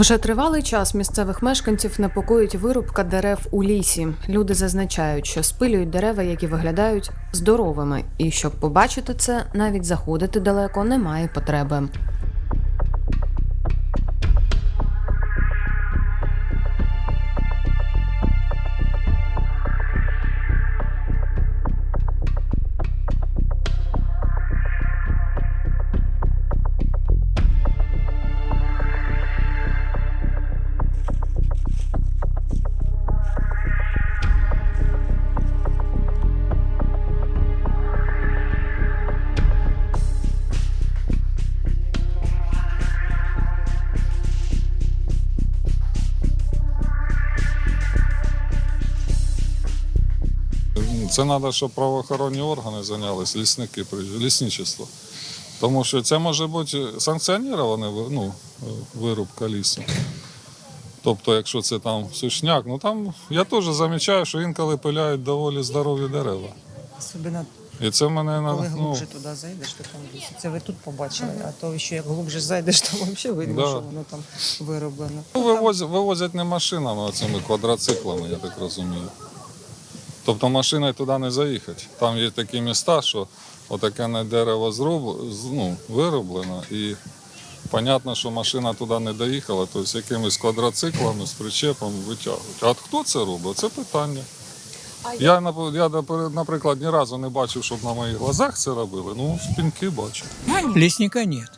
Вже тривалий час місцевих мешканців непокоїть вирубка дерев у лісі. Люди зазначають, що спилюють дерева, які виглядають здоровими, і щоб побачити це, навіть заходити далеко немає потреби. Це треба, щоб правоохоронні органи зайнялися, лісники, лісничество. Тому що це може бути санкціонірована ви- ну, вирубка лісу. Тобто, якщо це там сушняк, ну там я теж замічаю, що інколи пиляють доволі здорові дерева. Особливо, І це мене на- коли ну, глубже туди зайдеш, то там ліс. Це ви тут побачили, а то ще як глубже зайдеш, то взагалі видно, Да. що воно там вироблено. ну, вивозять, вивозять не машинами, а цими квадроциклами, я так розумію. Тобто машиною туди не заїхати. Там є такі міста, що отаке не дерево зроб... з- ну, вироблено, і понятно, що машина туди не доїхала, тобто якимись квадроциклами з причепом витягують. А от хто це робить? Це питання. Я, нап- я, напр- наприклад, ні разу не бачив, щоб на моїх глазах це робили. Ну, спінки бачу. Лесника нет.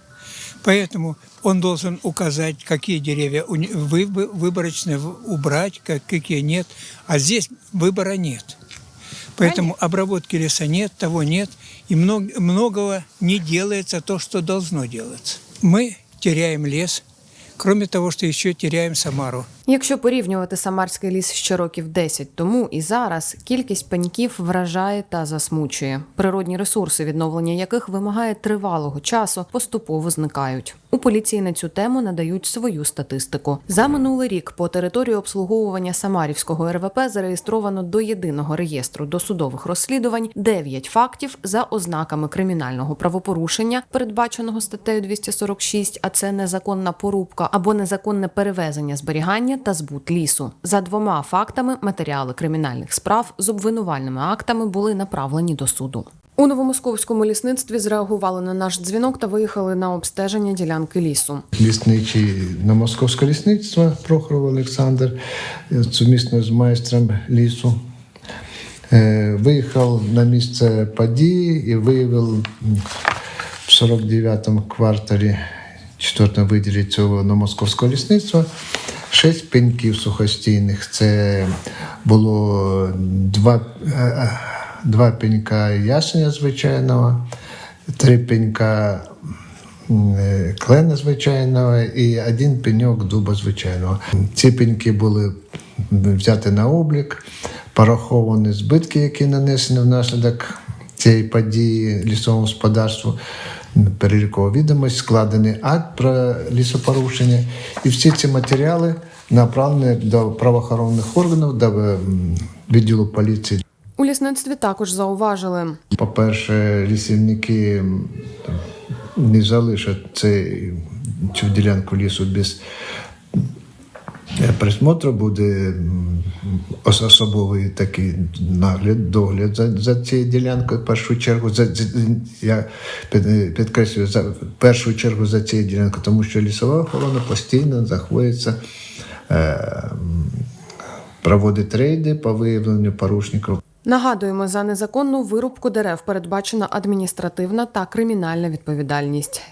Поэтому он должен указать, какие деревья у не- вы- вы- выборочно в- убрать, как- какие нет. А здесь выбора нет. Поэтому обработки леса нет, того нет. И много, многого не делается то, что должно делаться. Мы теряем лес, кроме того, что еще теряем Самару. Якщо порівнювати самарський ліс ще років 10 тому і зараз, кількість пеньків вражає та засмучує. Природні ресурси, відновлення яких вимагає тривалого часу, поступово зникають. У поліції на цю тему надають свою статистику. За минулий рік по території обслуговування Самарівського РВП зареєстровано до єдиного реєстру досудових розслідувань 9 фактів за ознаками кримінального правопорушення, передбаченого статтею 246, а це незаконна порубка або незаконне перевезення зберігання та збут лісу. За двома фактами матеріали кримінальних справ з обвинувальними актами були направлені до суду. У новомосковському лісництві зреагували на наш дзвінок та виїхали на обстеження ділянки лісу. лісничий на московське лісництво Прохоров Олександр сумісно з майстром лісу. Е, Виїхав на місце події і виявив в 49-му кварталі 4 виділі цього новомосковського лісництва шість пеньків сухостійних. Це було два, е, е, два пенька ясеня звичайного, три пенька е, клена звичайного і один пеньок дуба звичайного. Ці пеньки були взяті на облік, пораховані збитки, які нанесені внаслідок цієї події лісовому господарству. Перелікова відомість, складений акт про лісопорушення, і всі ці матеріали направлені до правоохоронних органів, до відділу поліції. У лісництві також зауважили, по-перше, лісівники не залишать цей, цю ділянку лісу без е, присмотру, буде особовий такий нагляд, догляд за, за цією ділянкою. В першу чергу, за, я під- підкреслюю, за, першу чергу за цією ділянкою, тому що лісова охорона постійно знаходиться. Е, проводить рейди по виявленню порушників. Нагадуємо, за незаконну вирубку дерев передбачена адміністративна та кримінальна відповідальність.